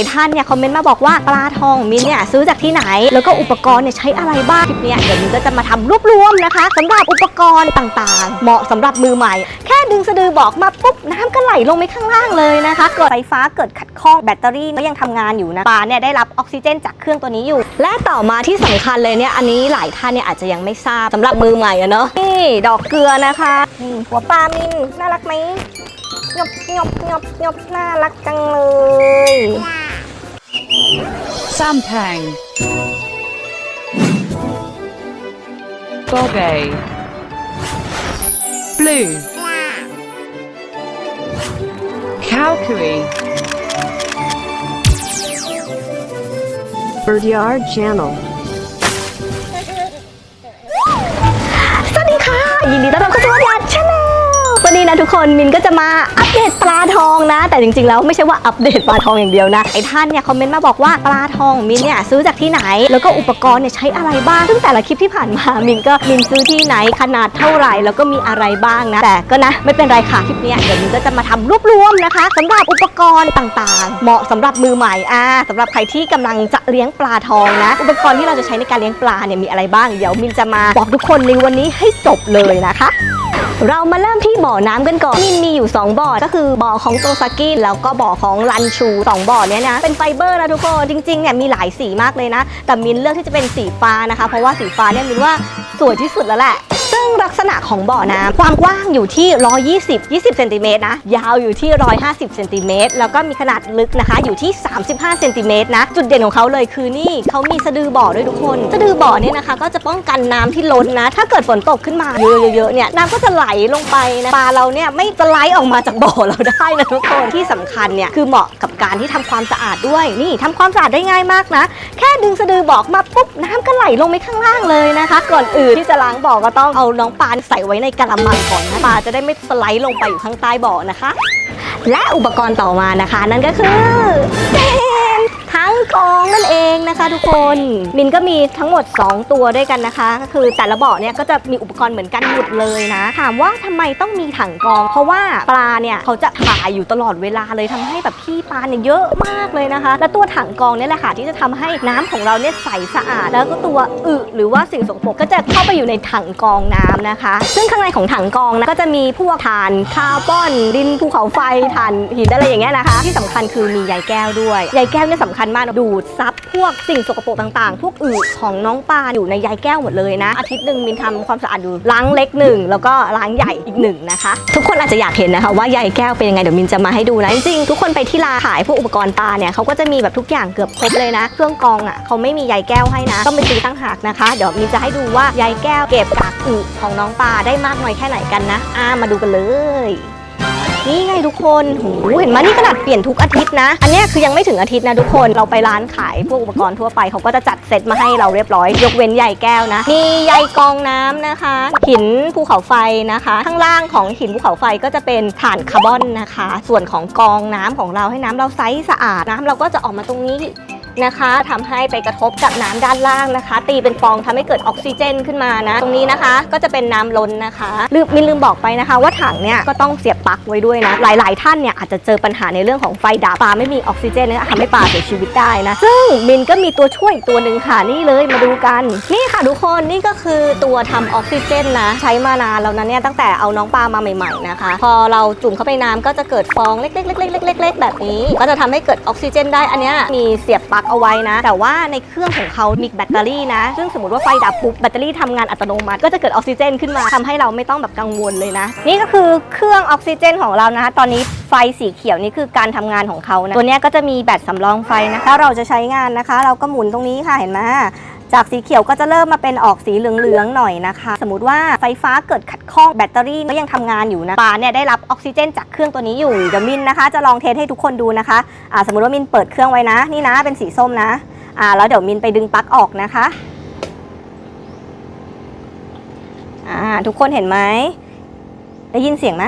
ายท่านเนี่ยคอมเมนต์มาบอกว่าปลาทองมินเนี่ยซื้อจากที่ไหน แล้วก็อุปกรณ์เนี่ยใช้อะไรบ้างคลิปเนี้ยเดี๋ยวมินก็จะมาทำรวบรวมนะคะสำหรับอุปกรณ์ต่างๆ เหมาะสำหรับมือใหม่ แค่ดึงสะดือบอกมาปุ๊บน้ำก็ไหลลงไปข้างล่างเลยนะคะเกิดไฟฟ้าเกิดขัดข้องแบตเตอรี่ก็ยังทำงานอยู่นะปลาเนี่ยได้รับออกซิเจนจากเครื่องตัวนี้อยู่ และต่อมาที่สำคัญเลยเนี่ยอันนี้หลายท่านเนี่ยอาจจะยังไม่ทราบสำหรับมือใหม่อะเนาะนี่ดอกเกลือนะคะนี่หัวปลามินน่ารักไหมงบงบงบงบน่ารักจังเลย Sampang. Bobe. Blue. Calcary. Birdyard Channel. สวัสดีค่ะ ยินดีต้อนรับเข้าสู่ยานชาแ นี้นะทุกคนมินก็จะมาอัปเดตปลาทองนะ แต่จริงๆแล้วไม่ใช่ว่าอัปเดตปลาทองอย่างเดียวนะไอ้ท่านเนี่ยคอมเมนต์มาบอกว่าปลาทองมินเนี่ยซื้อจากที่ไหน แล้วก็อุปกรณ์เนี่ยใช้อะไรบ้างซึ่งแต่ละคลิปที่ผ่านมามินก็มินซื้อที่ไหนขนาดเท่าไหร่ แล้วก็มีอะไรบ้างนะแต่ก็นะไม่เป็นไรค่ะคลิปเนี้ยเดี๋ยวมินก็จะมาทำรวบรวมนะคะสำหรับอุปกรณ์ต่างๆ เหมาะสำหรับมือใหม่อ่าสำหรับใครที่กำลังจะเลี้ยงปลาทองนะอุปกรณ์ที่เราจะใช้ในการเลี้ยงปลาเนี่ยมีอะไรบ้างเดี๋ยวมินจะมาบอกทุกคนในวันนี้ให้จบเลยนะคะ เรามาเริ่มที่บ่อน้ำกันก่อนมินมีอยู่ 2 บ่อ ก็คือบ่อของโตซากิแล้วก็บ่อของรันชู2บ่อเนี้ยนะ เป็นไฟเบอร์นะทุกคน จริงๆเนี่ยมีหลายสีมากเลยนะ แต่มินเลือกที่จะเป็นสีฟ้านะคะ เพราะว่าสีฟ้าเนี่ยมินว่าสวยที่สุดแล้วแหละ ลักษณะของบ่อน้ำความกว้างอยู่ที่ 120 20เซนติเมตรนะ ยาวอยู่ที่ 150เซนติเมตรแล้วก็มีขนาดลึกนะคะ อยู่ที่ 35เซนติเมตรนะ จุดเด่นของเขาเลยคือนี่เขามีสะดือบ่อด้วยทุกคน สะดือบ่อเนี่ยนะคะ ก็จะป้องกันน้ำที่ล้นนะ ถ้าเกิดฝนตกขึ้นมาเยอะๆเนี่ยน้ำก็จะไหลลงไปนะปลาเราเนี่ยไม่จะไหลออกมาจากบ่อเราได้นะทุกคนที่สำคัญเนี่ยคือเหมาะกับการที่ทำความสะอาดด้วยนี่ทำความสะอาดได้ง่ายมากนะ แค่ดึงสะดือบ่อมาปุ๊บน้ำก็ไหลลงไปข้างล่างเลยนะคะ ก่อนอื่นที่จะล้างบ่อก็ต้องเอาน้องปลาใส่ไว้ในกระมังก่อนนะปลาจะได้ไม่สไลด์ลงไปอยู่ข้างใต้บ่อนะคะ และอุปกรณ์ต่อมานะคะ นั่นก็คือเป็น ทั้งกองนั่นเองนะคะ ทุกคนมินก็มีทั้งหมด 2 ตัวด้วยกันนะคะ ก็คือแต่ละบ่อเนี่ยก็จะมีอุปกรณ์เหมือนกันหมดเลยนะ ถามว่าทำไมต้องมีถังกอง เพราะว่าปลาเนี่ยเขาจะถ่ายอยู่ตลอดเวลาเลยทำให้แบบขี้ปลาเนี่ยเยอะมากเลยนะคะ และตัวถังกองเนี่ยแหละค่ะที่จะทำให้น้ำของเราเนี่ยใสสะอาด แล้วก็ตัวอึหรือว่าสิ่งสกปรกก็จะเข้าไปอยู่ในถังกองน้ำนะคะ ซึ่งข้างในของถังกองนะก็จะมีพวกถ่านคาร์บอนดินภูเขาไฟถ่านหินอะไรอย่างเงี้ยนะคะ ที่สำคัญคือมีใยแก้วด้วยใยแก้วเนี่ยสำคัญมากนะดูดซับพวกสิ่งสกปรกต่างๆ พวกอึของน้องปลาอยู่ในใยแก้วหมดเลยนะ อาทิตย์หนึ่งมินทำความสะอาดอยู่ล้างเล็กหนึ่งแล้วก็ล้างใหญ่อีกหนึ่งนะคะ ทุกคนอาจจะอยากเห็นนะคะว่าใยแก้วเป็นยังไงเดี๋ยวมินจะมาให้ดูนะจริงๆทุกคนไปที่ร้านขายพวกอุปกรณ์ปลาเนี่ยเขาก็จะมีแบบทุกอย่างเกือบครบเลยนะ เครื่องกรองอะเขาไม่มีใยแก้วให้นะต้องไปซื้อตั้งหากนะคะ เดี๋ยวมินจะให้ดูว่าใยแก้วเก็บกากอึของน้องปลาได้มากน้อยแค่ไหนกันนะอ่ามาดูกันเลย นี่ไงทุกคนโหเห็นไหมนี่ขนาดเปลี่ยนทุกอาทิตย์นะ อันนี้คือยังไม่ถึงอาทิตย์นะทุกคน เราไปร้านขายพวกอุปกรณ์ทั่วไปเขาก็จะจัดเซตมาให้เราเรียบร้อย ยกเว้นใยแก้วนะ มีใยกองน้ำนะคะ หินภูเขาไฟนะคะ ข้างล่างของหินภูเขาไฟก็จะเป็นถ่านคาร์บอนนะคะ ส่วนของกองน้ำของเราให้น้ำเราใสสะอาดน้ำเราก็จะออกมาตรงนี้ นะคะทำให้ไปกระทบกับน้ำด้านล่างนะคะ ตีเป็นฟองทำให้เกิดออกซิเจนขึ้นมานะ ตรงนี้นะคะก็จะเป็นน้ำล้นนะคะลืมมินลืมบอกไปนะคะ ว่าถังเนี่ยก็ต้องเสียบปลั๊กไว้ด้วยนะ หลาย ๆ ท่านเนี่ยอาจจะเจอปัญหาในเรื่องของไฟดับปลาไม่มีออกซิเจนเนี่ยทำให้ปลาเสียชีวิตได้นะ ซึ่งมินก็มีตัวช่วยอีกตัวหนึ่งค่ะนี่เลยมาดูกัน นี่ค่ะทุกคนนี่ก็คือตัวทำออกซิเจนนะ ใช้มานานแล้วนะเนี่ยตั้งแต่เอาน้องปลามาใหม่ ๆนะคะ พอเราจุ่มเข้าไปน้ำก็จะเกิดฟองเล็กๆๆๆๆๆแบบนี้ ก็จะทำให้เกิดออกซิเจน ได้อันเนี้ยมีเสียบปลั๊กเอาไว้นะ แต่ว่าในเครื่องของเขามีแบตเตอรี่นะ ซึ่งสมมติว่าไฟดับปุ๊บแบตเตอรี่ทำงานอัตโนมัติก็จะเกิดออกซิเจนขึ้นมาทำให้เราไม่ต้องแบบกังวลเลยนะ นี่ก็คือเครื่องออกซิเจนของเรานะคะ ตอนนี้ไฟสีเขียวนี่คือการทำงานของเขานะ ตัวเนี้ยก็จะมีแบตสำรองไฟนะถ้าเราจะใช้งานนะคะ เราก็หมุนตรงนี้ค่ะเห็นไหม จากสีเขียวก็จะเริ่มมาเป็นออกสีเหลืองๆหน่อยนะคะ สมมติว่าไฟฟ้าเกิดขัดข้องแบตเตอรี่ก็ยังทำงานอยู่นะปลาเนี่ยได้รับออกซิเจน จากเครื่องตัวนี้อยู่เดี๋ยวมินนะคะ จะลองเทสให้ทุกคนดูนะคะอ่าสมมติว่ามินเปิดเครื่องไว้นะ นี่นะเป็นสีส้มนะอ่าแล้วเดี๋ยวมินไปดึงปลั๊กออกนะคะอ่าทุกคนเห็นไหมได้ยินเสียงไหม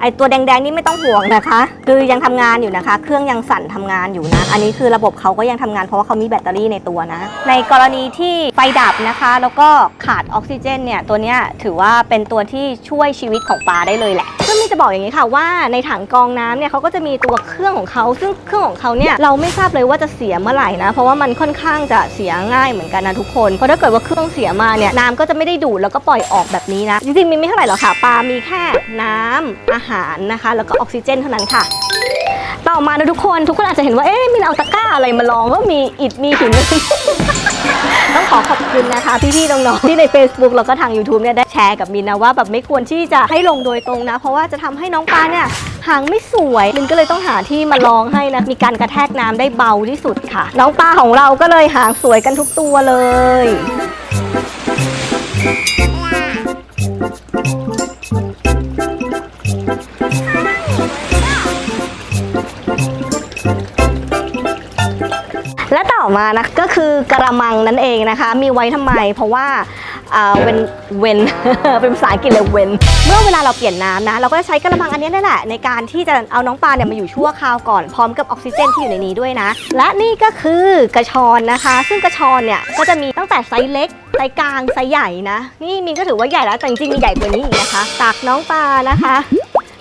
ไอตัวแดงๆนี่ไม่ต้องห่วงนะคะ คือยังทำงานอยู่นะคะ เครื่องยังสั่นทำงานอยู่นะ อันนี้คือระบบเขาก็ยังทำงานเพราะว่าเขามีแบตเตอรี่ในตัวนะ ในกรณีที่ไฟดับนะคะ แล้วก็ขาดออกซิเจนเนี่ย ตัวเนี้ยถือว่าเป็นตัวที่ช่วยชีวิตของปลาได้เลยแหละ ซึ่งมีจะบอกอย่างนี้ค่ะว่าในถังกองน้ำเนี่ยเขาก็จะมีตัวเครื่องของเขา ซึ่งเครื่องของเขาเนี่ยเราไม่ทราบเลยว่าจะเสียเมื่อไหร่นะ เพราะว่ามันค่อนข้างจะเสียง่ายเหมือนกันนะทุกคน เพราะถ้าเกิดว่าเครื่องเสียมาเนี่ยน้ำก็จะไม่ได้ดูดแล้วก็ปล่อยออกแบบนี้นะ จริงๆมีไม่เท่าไหร่หรอกค่ะ ปลา มีแค่น้ำอาหารนะคะ แล้วก็ออกซิเจนเท่านั้นค่ะ ต่อมานะทุกคนทุกคนอาจจะเห็นว่าเอ๊ะมินเอาตะกร้าอะไรมาลองก็มีอิฐมีหิน ต้องขอขอบคุณนะคะพี่ๆน้องๆที่ใน Facebook แล้วก็ทาง YouTube เนี่ยได้แชร์กับมินนะว่าแบบไม่ควรที่จะให้ลงโดยตรงนะ เพราะว่าจะทำให้น้องปลาเนี่ยหางไม่สวยมินก็เลยต้องหาที่มาลองให้นะ มีการกระแทกน้ำได้เบาที่สุดค่ะ น้องปลาของเราก็เลยหางสวยกันทุกตัวเลย และต่อมานะก็คือกระมังนั่นเองนะคะ มีไว้ทำไม เพราะว่าเวนเวนเป็นภาษาอังกฤษเลยเวนเมื่อเวลาเราเปลี่ยนน้ำนะ เราก็จะใช้กระมังอันนี้นั่นแหละในการที่จะเอาน้องปลาเนี่ยมาอยู่ชั่วคราวก่อนพร้อมกับออกซิเจนที่อยู่ในนี้ด้วยนะ และนี่ก็คือกระชอนนะคะ ซึ่งกระชอนเนี่ยก็จะมีตั้งแต่ไซส์เล็กไซส์กลางไซส์ใหญ่นะ นี่มินก็ถือว่าใหญ่แล้วแต่จริงๆมีใหญ่กว่านี้อีกนะคะตักน้องปลานะคะ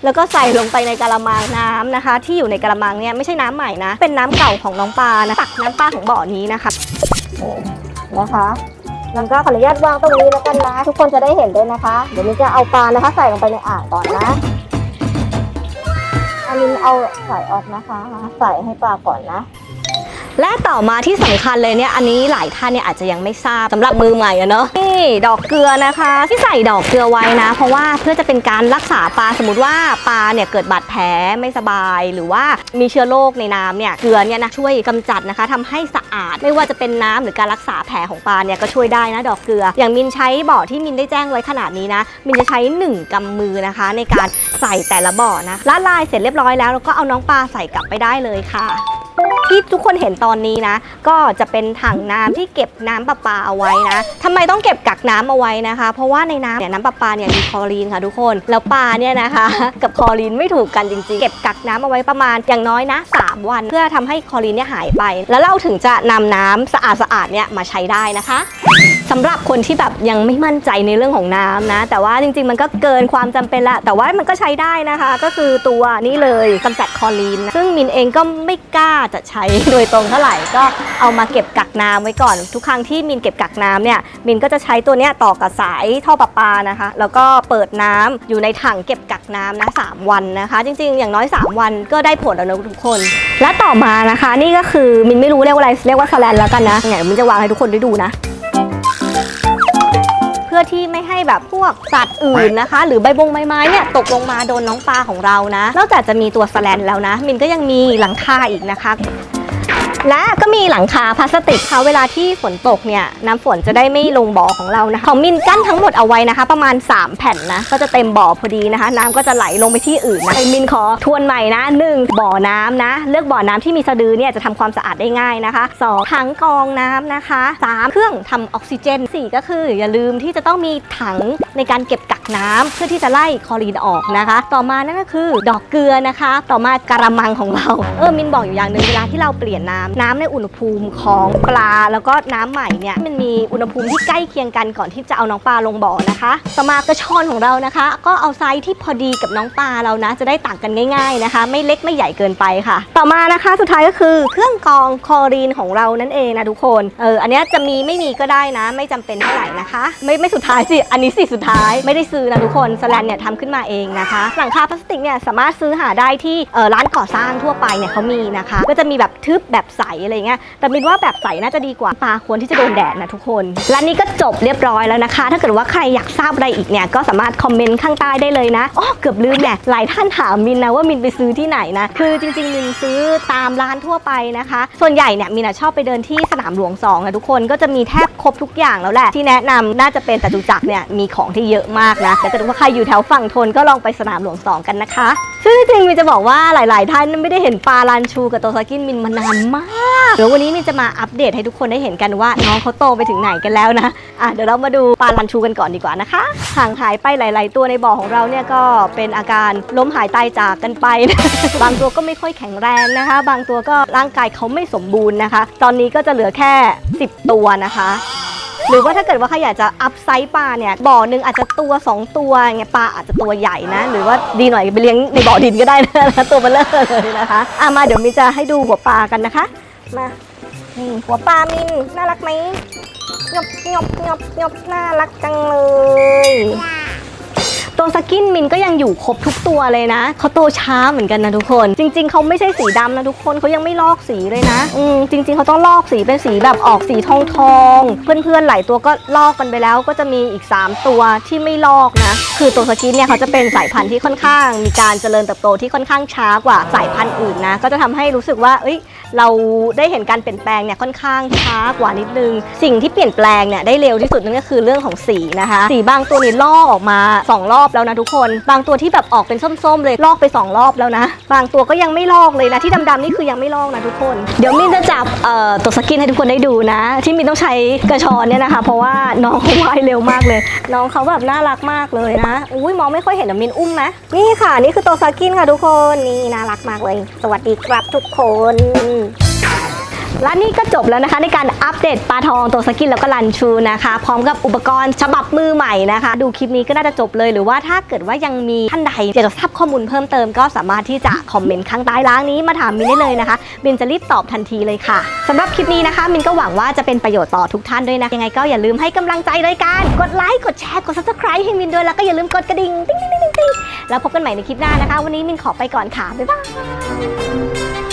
แล้วก็ใส่ลงไปในกระมังน้ำนะคะ ที่อยู่ในกระมังเนี่ยไม่ใช่น้ำใหม่นะ เป็นน้ำเก่าของน้องปลานะตักน้ำปลาของบ่อนี้นะคะนะคะแล้วก็ขออนุญาตวางตรงนี้แล้วกันนะ ทุกคนจะได้เห็นด้วยนะคะ เดี๋ยวมินจะเอาปลานะคะใส่ลงไปในอ่างก่อนนะอันนี้เอาใส่ออกนะคะ ใส่ให้ปลาก่อนนะ และต่อมาที่สำคัญเลยเนี่ยอันนี้หลายท่านเนี่ยอาจจะยังไม่ทราบสำหรับมือใหม่อะเนาะนี่ดอกเกลือนะคะ ที่ใส่ดอกเกลือไว้นะ เพราะว่าเพื่อจะเป็นการรักษาปลาสมมติว่าปลาเนี่ยเกิดบาดแผลไม่สบาย หรือว่ามีเชื้อโรคในน้ำเนี่ยเกลือเนี่ยนะช่วยกำจัดนะคะทำให้สะอาดไม่ว่าจะเป็นน้ำหรือการรักษาแผลของปลาเนี่ยก็ช่วยได้นะดอกเกลือ อย่างมินใช้บ่อที่มินได้แจ้งไว้ขนาดนี้นะ มินจะใช้หนึ่งกำมือนะคะ ในการใส่แต่ละบ่อนะละลายเสร็จเรียบร้อยแล้วเราก็เอาน้องปลาใส่กลับไปได้เลยค่ะ ที่ทุกคนเห็นตอนนี้นะ ก็จะเป็นถังน้ำที่เก็บน้ำประปาเอาไว้นะทำไมต้องเก็บกักน้ำเอาไว้นะคะ เพราะว่าในน้ำเนี่ยน้ำประปาเนี่ยมีคลอรีนค่ะทุกคน แล้วปลาเนี่ยนะคะ กับคลอรีนไม่ถูกกันจริงๆ เก็บกักน้ำเอาไว้ประมาณอย่างน้อยนะ 3 วัน เพื่อทำให้คลอรีนเนี่ยหายไป แล้วเราถึงจะนำน้ำสะอาดๆเนี่ยมาใช้ได้นะคะ สำหรับคนที่แบบยังไม่มั่นใจในเรื่องของน้ำนะ แต่ว่าจริงๆ มันก็เกินความจำเป็นละแต่ว่ามันก็ใช้ได้นะคะ ก็คือตัวนี้เลยกำจัดคลอรีนนะซึ่งมินเองก็ไม่กล้าจะใช้โดยตรงเท่าไหร่ก็เอามาเก็บกักน้ำไว้ก่อน ทุกครั้งที่มินเก็บกักน้ำเนี่ยมินก็จะใช้ตัวเนี้ยต่อกับสายท่อประปานะคะ แล้วก็เปิดน้ำอยู่ในถังเก็บกักน้ำนะสามวันนะคะ จริงๆ อย่างน้อย 3 วันก็ได้ผลแล้วนะทุกคน และต่อมานะคะ นี่ก็คือมินไม่รู้เรียกว่าอะไรเรียกว่าสแลนแล้วกันนะเนี่ยมินจะวางให้ทุกคนได้ดูนะ พื่อที่ไม่ให้แบบพวกสัตว์อื่นนะคะ หรือใบบงใบไม้เนี่ยตกลงมาโดนน้องปลาของเรานะ นอกจากจะมีตัวสแลนแล้วนะ มินก็ยังมีหลังคาอีกนะคะ และก็มีหลังคาพลาสติกค่ะเวลาที่ฝนตกเนี่ยน้ำฝนจะได้ไม่ลงบ่อของเรานะคะของมินกั้นทั้งหมดเอาไว้นะคะ ประมาณ 3 แผ่นนะก็จะเต็มบ่อพอดีนะคะ น้ำก็จะไหลลงไปที่อื่นนะมินขอทวนใหม่นะ 1 บ่อน้ำนะ เลือกบ่อน้ำที่มีสะดือเนี่ยจะทำความสะอาดได้ง่ายนะคะ 2 ถังกรองน้ำนะคะ 3 เครื่องทำออกซิเจน 4 ก็คือ อย่าลืมที่จะต้องมีถังในการเก็บกักน้ำเพื่อที่จะไล่คลอรีนออกนะคะ ต่อมานั่นก็คือ ดอกเกลือนะคะ ต่อมากระมังของเราเออมินบอกอยู่อย่างหนึ่งเวลาที่เราเปลี่ยนน้ำน้ำในอุณหภูมิของปลา แล้วก็น้ำใหม่เนี่ยมันมีอุณหภูมิที่ใกล้เคียงกันก่อนที่จะเอาน้องปลาลงบ่อนะคะต่อมากระชอนของเรานะคะ ก็เอาไซส์ที่พอดีกับน้องปลาเรานะ จะได้ต่างกันง่าย ๆนะคะ ไม่เล็กไม่ใหญ่เกินไปค่ะ ต่อมานะคะสุดท้ายก็คือเครื่องกรองคลอรีนของเรานั่นเองนะทุกคนเอออันนี้จะมีไม่มีก็ได้นะ ไม่จำเป็นเท่าไหร่นะคะ ไม่ไม่สุดท้ายสิอันนี้สิสุดท้ายไม่ได้ซื้อนะทุกคนสแลนเนี่ยทำขึ้นมาเองนะคะหลังคาพลาสติกเนี่ยสามารถซื้อหาได้ที่ร้านก่อสร้างทั่วไปเนี่ยเขามีนะคะ ก็จะมีแบบทึบแบบใสอะไรเงี้ยแต่มินว่าแบบใสน่าจะดีกว่าปลาควรที่จะโดนแดดนะทุกคน และนี่ก็จบเรียบร้อยแล้วนะคะ ถ้าเกิดว่าใครอยากทราบอะไรอีกเนี่ยก็สามารถคอมเมนต์ข้างใต้ได้เลยนะอ๋อเกือบลืมเนี่ยหลายท่านถามมินนะว่ามินไปซื้อที่ไหนนะคือจริงๆมินซื้อตามร้านทั่วไปนะคะ ส่วนใหญ่เนี่ยมินอะชอบไปเดินที่สนามหลวง2นะทุกคนก็จะมีแทบครบทุกอย่างแล้วแหละที่แนะนำน่าจะเป็นจตุจักรเนี่ยมีของที่เยอะมากนะแต่ถ้าเกิดว่าใครอยู่แถวฝั่งทนก็ลองไปสนามหลวง 2 กันนะคะซึ่งจริงมินจะบอกว่าหลาย ๆ ท่านไม่ได้เห็นปลาลันชูกับโตซากินมินมานานมากเดี๋ยววันนี้มินจะมาอัปเดตให้ทุกคนได้เห็นกันว่า น้องเขาโตไปถึงไหนกันแล้วนะอะเดี๋ยวเรามาดูปลาลันชูกันก่อนดีกว่านะคะ ห่างหายไปหลาย ๆ ตัวในบ่อของเราเนี่ยก็เป็นอาการล้มหายตายจากกันไปนะบางตัวก็ไม่ค่อยแข็งแรงนะคะ บางตัวก็ร่างกายเขาไม่สมบูรณ์นะคะ ตอนนี้ก็จะเหลือแค่ 10 ตัวนะคะ หรือว่าถ้าเกิดว่าใครอยากจะอัพไซส์ปลาเนี่ยบ่อหนึ่งอาจจะตัว 2 ตัวเงี้ยปลาอาจจะตัวใหญ่นะ หรือว่าดีหน่อยไปเลี้ยงในบ่อดินก็ได้นะตัวเบลเลอร์เลยนะคะอะมาเดี๋ยวมินจะให้ดูหัวปลากันนะคะ มานี่หัวปลามินน่ารักไหมงบงบงบงบน่ารักจังเลย ตัวสกินมินก็ยังอยู่ครบทุกตัวเลยนะ เขาโตช้าเหมือนกันนะทุกคน จริง ๆเขาไม่ใช่สีดำนะทุกคนเขายังไม่ลอกสีเลยนะ อืมจริง ๆเขาต้องลอกสีเป็นสีแบบออกสีทองทองเพื่อนๆหลายตัวก็ลอกกันไปแล้ว ก็จะมีอีก 3 ตัวที่ไม่ลอกนะ คือตัวสกินเนี่ยเขาจะเป็นสายพันธุ์ที่ค่อนข้าง มีการเจริญเติบโตที่ค่อนข้างช้ากว่าสายพันธุ์อื่นนะ ก็จะทำให้รู้สึกว่า เอ้ย เราได้เห็นการเปลี่ยนแปลงเนี่ยค่อนข้างช้ากว่านิดนึง สิ่งที่เปลี่ยนแปลงเนี่ยได้เร็วที่สุดนั่นก็คือเรื่องของสีนะคะ สีบางตัวนี่ลอกออกมา 2 รอบแล้วนะทุกคน บางตัวที่แบบออกเป็นส้มๆ เลยลอกไป 2 รอบแล้วนะ บางตัวก็ยังไม่ลอกเลยนะที่ดำๆนี่คือยังไม่ลอกนะทุกคน เดี๋ยวมินจะจับเอ่อตัวสกินให้ทุกคนได้ดูนะ ที่มินต้องใช้กระชอนเนี่ยนะคะ เพราะว่าน้องเขาว่ายเร็วมากเลย น้องเขาแบบน่ารักมากเลยนะอุ้ยมองไม่ค่อยเห็นอะมินอุ้มไหมนี่ค่ะ นี่คือตัวสกินค่ะทุกคนนี่น่ารักมากเลย สวัสดีครับทุกคน และนี่ก็จบแล้วนะคะในการอัปเดตปลาทองตัวสกินแล้วก็ลันชูนะคะ พร้อมกับอุปกรณ์ฉบับมือใหม่นะคะ ดูคลิปนี้ก็น่าจะจบเลยหรือว่าถ้าเกิดว่ายังมีท่านใดอยากจะทราบข้อมูลเพิ่มเติมก็สามารถที่จะคอมเมนต์ข้างใต้ล้างนี้มาถามมินได้เลยนะคะมินจะรีบตอบทันทีเลยค่ะสำหรับคลิปนี้นะคะ มินก็หวังว่าจะเป็นประโยชน์ต่อทุกท่านด้วยนะยังไงก็อย่าลืมให้กำลังใจรายการกดไลค์กดแชร์กด subscribe ให้มินด้วยแล้วก็อย่าลืมกดกระดิ่งติ๊งติ๊งติ๊งติ๊งแล้วพบกันใหม่ในคลิปหน้านะคะ วันนี้มินขอไปก่อนค่ะบ๊ายบาย